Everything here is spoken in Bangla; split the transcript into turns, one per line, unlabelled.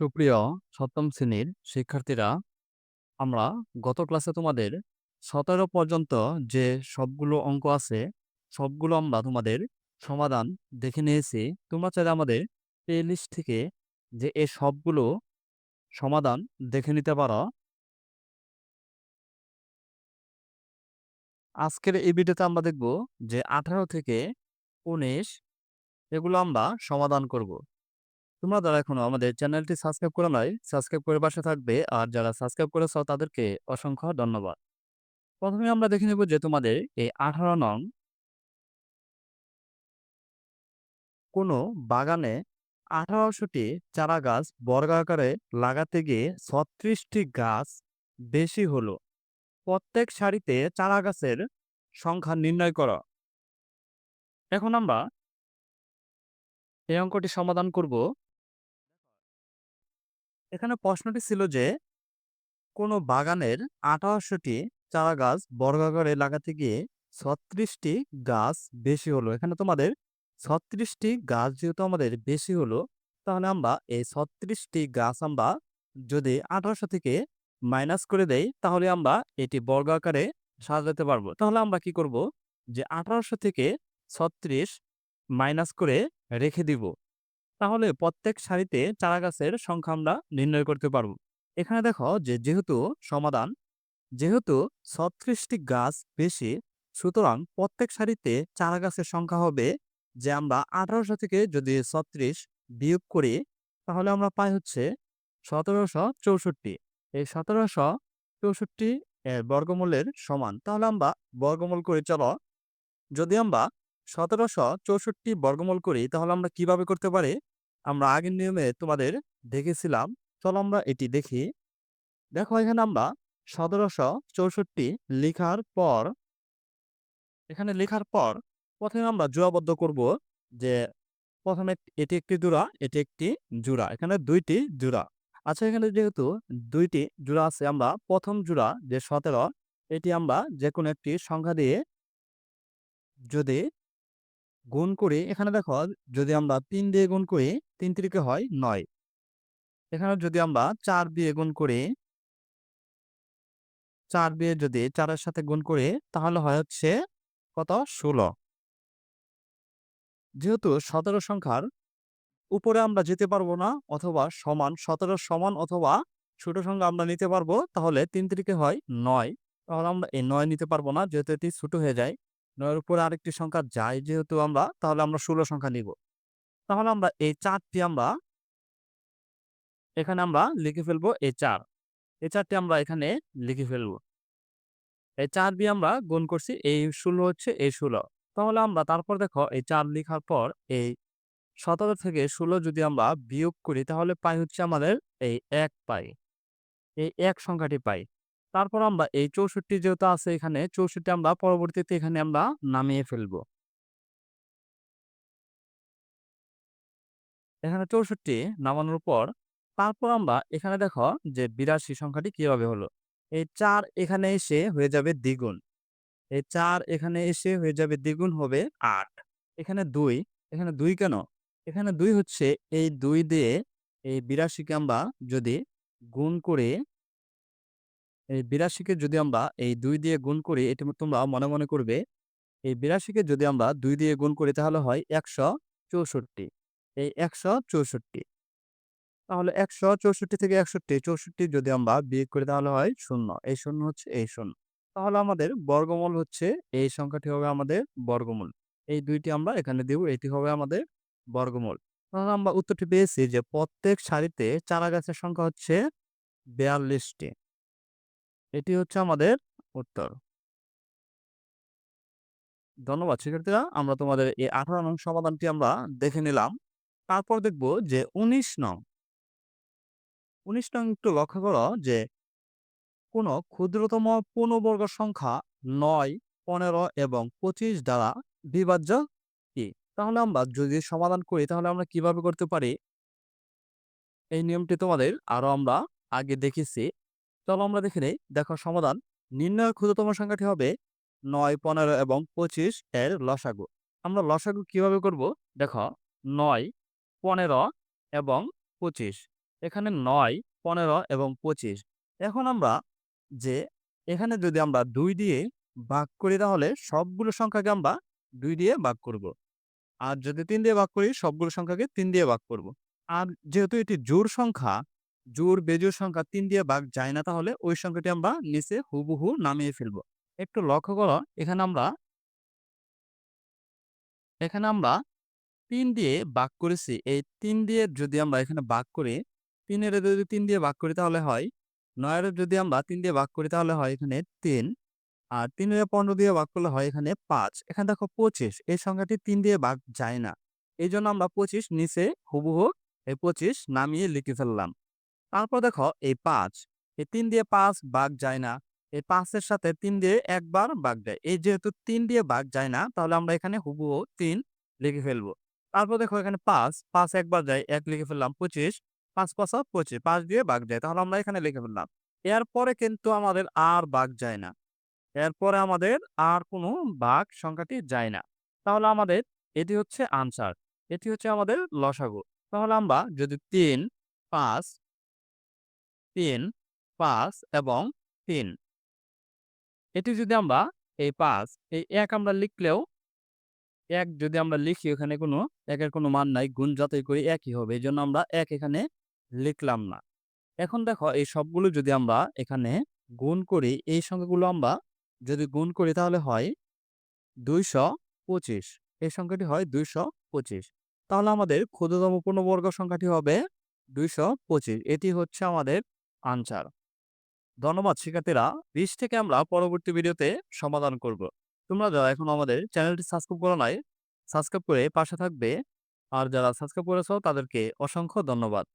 সুপ্রিয় সপ্তম শ্রেণির শিক্ষার্থীরা, আমরা গত ক্লাসে তোমাদের ১৭ পর্যন্ত যে সবগুলো অঙ্ক আছে, সবগুলো আমরা তোমাদের সমাধান দেখে নিয়েছি। তোমরা চাইলে আমাদের প্লেলিস্ট থেকে যে এ সবগুলো সমাধান দেখে নিতে পারো। আজকের এই ভিডিওতে আমরা দেখব যে ১৮ থেকে ১৯ এগুলো আমরা সমাধান করব। তোমরা যারা এখনও আমাদের চ্যানেলটি সাবস্ক্রাইব করো নাই, সাবস্ক্রাইব করে পাশে থাকবে। আর যারা সাবস্ক্রাইব করেছ তাদেরকে অসংখ্য ধন্যবাদ। প্রথমে আমরা দেখে নেব যে তোমাদের এই ১৮ নং কোনো বাগানে ১৮০০টি চারা গাছ বর্গাকারে লাগাতে গিয়ে ৩৬টি গাছ বেশি হলো। প্রত্যেক সারিতে চারা গাছের সংখ্যা নির্ণয় করো। এখন আমরা এই অঙ্কটি সমাধান করব। এখানে প্রশ্নটি ছিল যে কোনো বাগানের ১৮০০টি চারা গাছ বর্গাকারে লাগাতে গিয়ে ৩৬টি গাছ বেশি হলো। এখানে তোমাদের ৩৬টি গাছ যেহেতু আমাদের বেশি হলো, তাহলে আমরা এই ৩৬টি গাছ আমরা যদি ১৮০০ থেকে মাইনাস করে দেই, তাহলে আমরা এটি বর্গাকারে সাজাতে পারব। তাহলে আমরা কি করব যে ১৮০০ থেকে ৩৬ মাইনাস করে রেখে দিব। তাহলে প্রত্যেক সারিতে চারা গাছের সংখ্যা আমরা নির্ণয় করতে পারব। এখানে দেখো যে যেহেতু সমাধান যেহেতু ৩৬টি গাছ বেশি, সুতরাং প্রত্যেক সারিতে চারা গাছের সংখ্যা হবে যে আমরা ১৮০০ থেকে যদি ৩৬ বিয়োগ করি, তাহলে আমরা পাই হচ্ছে ১৭৬৪ এই ১৭৬৪ এর বর্গমূলের সমান। তাহলে আমরা বর্গমূল করে চলো। যদি আমরা ১৭৬৪ বর্গমূল করি তাহলে আমরা কীভাবে করতে পারি? আমরা আগের নিয়মে তোমাদের দেখেছিলাম। চলো আমরা এটি দেখি। দেখো এখানে আমরা ১৭৬৪ লিখার পর এখানে লেখার পর প্রথমে আমরা জোড়াবদ্ধ করব যে প্রথমে এটি একটি জোড়া, এটি একটি জোড়া। এখানে ২ টি জোড়া। আচ্ছা এখানে যেহেতু ২ টি জোড়া আছে আমরা প্রথম জোড়া যে ১৭ এটি আমরা যেকোনো একটি সংখ্যা দিয়ে যদি গুণ করি, এখানে দেখো যদি আমরা তিন দিয়ে গুণ করি ৩ তিরিকে হয় ৯। এখানে যদি আমরা ৪ দিয়ে গুণ করি ৪ দিয়ে যদি ৪ এর সাথে গুণ করি, তাহলে হয় হচ্ছে কত? ১৬। যেহেতু ১৭ সংখ্যার উপরে আমরা যেতে পারব না অথবা সমান ১৭ সমান অথবা ছোট সংখ্যা আমরা নিতে পারব, তাহলে তিন তিরিকে হয় নয় তাহলে আমরা এই নয় নিতে পারব না, যেহেতু এটি ছোট হয়ে যায়। ৯ এর উপরে আরেকটি সংখ্যা যায় যেহেতু আমরা, তাহলে আমরা ১৬ সংখ্যা নিব। তাহলে আমরা এই ৪ টি আমরা এখানে আমরা লিখে ফেলব এই চার এই চারটি আমরা এখানে লিখে ফেলব। এই চার দিয়ে আমরা গুণ করছি এই ১৬ হচ্ছে এই ১৬। তাহলে আমরা তারপর দেখো এই চার লিখার পর এই ১৭ থেকে ১৬ যদি আমরা বিয়োগ করি তাহলে পাই হচ্ছে আমাদের এই এক পাই। এই এক সংখ্যাটি পাই। তারপর আমরা এই ৬৪ যেহেতু আছে এখানে ৬৪ আমরা পরবর্তীতে এখানে আমরা নামিয়ে ফেলব। এখানে ৬৪ নামানোর পর তারপর আমরা এখানে দেখো যে ৮২ সংখ্যাটি কীভাবে হলো। এই চার এখানে এসে হয়ে যাবে দ্বিগুণ। এই চার এখানে এসে হয়ে যাবে দ্বিগুণ হবে আট এখানে দুই এখানে দুই কেন? এখানে দুই হচ্ছে এই দুই দিয়ে এই ৮২ কে আমরা যদি গুণ করে এই বিরাশিকে যদি আমরা এই দুই দিয়ে গুণ করি এটি তোমরা মনে, মনে করবে। এই বিরাশিকে যদি আমরা দুই দিয়ে গুণ করি তাহলে হয় ১৬৪। এই ১৬৪ তাহলে ১৬৪ থেকে ৬১ ৬৪ যদি আমরা বিয়োগ করি তাহলে হয় শূন্য এই শূন্য হচ্ছে এই শূন্য তাহলে আমাদের বর্গমূল হচ্ছে এই সংখ্যাটি হবে আমাদের বর্গমূল। এই দুইটি আমরা এখানে দিব, এটি হবে আমাদের বর্গমূল। তাহলে আমরা উত্তরটি পেয়েছি যে প্রত্যেক সারিতে চারা গাছের সংখ্যা হচ্ছে বিয়াল্লিশটি এটি হচ্ছে আমাদের উত্তর। ধন্যবাদ, শিক্ষার্থীরা। আমরা তোমাদের এই ১৮ নং সমাধানটি আমরা দেখে নিলাম। তারপর দেখব যে ১৯ নং। ১৯ নং একটু লক্ষ্য করো যে কোন ক্ষুদ্রতম পূর্ণবর্গ সংখ্যা ৯, ১৫ এবং ২৫ দ্বারা বিভাজ্য কি? তাহলে আমরা যদি সমাধান করি তাহলে আমরা কীভাবে করতে পারি? এই নিয়মটি তোমাদের আরও আমরা আগে দেখেছি। চলো আমরা দেখে নেই। দেখো সমাধান। নির্ণয় ক্ষুদ্রতম সংখ্যাটি হবে ৯, ১৫ এবং ২৫ এর লসাগু। আমরা লসাগু কীভাবে করব? দেখো ৯, ১৫ এবং ২৫ এখানে নয়, পনেরো এবং পঁচিশ। এখন আমরা যে এখানে যদি আমরা দুই দিয়ে ভাগ করি তাহলে সবগুলো সংখ্যাকে আমরা দুই দিয়ে ভাগ করব। আর যদি তিন দিয়ে ভাগ করি, সবগুলো সংখ্যাকে তিন দিয়ে ভাগ করব। আর যেহেতু এটি জোর সংখ্যা জোর বেজোড় সংখ্যা তিন দিয়ে ভাগ যায় না তাহলে ওই সংখ্যাটি আমরা নিচে হুবহু নামিয়ে ফেলব। একটু লক্ষ্য করো, এখানে আমরা এখানে আমরা তিন দিয়ে ভাগ করেছি। এই তিন দিয়ে যদি আমরা এখানে ভাগ করি, তিনের যদি তিন দিয়ে ভাগ করি তাহলে হয় নয়ের যদি আমরা তিন দিয়ে ভাগ করি তাহলে হয় এখানে তিন। আর তিনের পনেরো দিয়ে ভাগ করলে হয় এখানে পাঁচ। এখানে দেখো পঁচিশ। এই সংখ্যাটি তিন দিয়ে ভাগ যায় না। এই জন্য আমরা পঁচিশ নিচে হুবহু এই পঁচিশ নামিয়ে লিখে ফেললাম। তারপর দেখো এই পাঁচ। এই তিন দিয়ে পাঁচ ভাগ যায় না। এই পাঁচের সাথে তিন দিয়ে একবার ভাগ যায়। এই যেহেতু তিন দিয়ে ভাগ যায় না, তাহলে আমরা এখানে হুবহু তিন লিখে ফেলব। তারপর দেখো এখানে পাঁচ পাঁচ একবার যায় এক লিখে ফেললাম পঁচিশ, পাঁচ পাঁচ পঁচিশ, পাঁচ দিয়ে বাঘ যায়। তাহলে আমরা এখানে লিখে ফেললাম। এরপরে কিন্তু আমাদের আর বাঘ যায় না। এরপরে আমাদের আর কোনো বাঘ সংখ্যাটি যায় না। তাহলে আমাদের এটি হচ্ছে আনসার এটি হচ্ছে আমাদের লসাগু। তাহলে আমরা যদি তিন, পাঁচ তিন, পাঁচ এবং তিন, এটি যদি আমরা এই পাঁচ, এই এক আমরা লিখলেও এক যদি আমরা লিখি এখানে কোনো, একের কোনো মান নাই, গুণ যতই করি একই হবে। এই জন্য আমরা এক এখানে লিখলাম না। এখন দেখো, এই সবগুলো যদি আমরা এখানে গুণ করি, এই সংখ্যাগুলো আমরা যদি গুণ করি তাহলে হয় দুইশো পঁচিশ। এই সংখ্যাটি হয় দুইশো পঁচিশ। তাহলে আমাদের ক্ষুদ্রতম পূর্ণবর্গ সংখ্যাটি হবে দুইশো পঁচিশ। এটি হচ্ছে আমাদের আনসার ধন্যবাদ, শিক্ষার্থীরা। বিশ থেকে আমরা পরবর্তী ভিডিওতে সমাধান করব। তোমরা যারা এখন আমাদের চ্যানেলটি সাবস্ক্রাইব করো নাই, সাবস্ক্রাইব করে পাশে থাকবে। আর যারা সাবস্ক্রাইব করেছ তাদেরকে অসংখ্য ধন্যবাদ।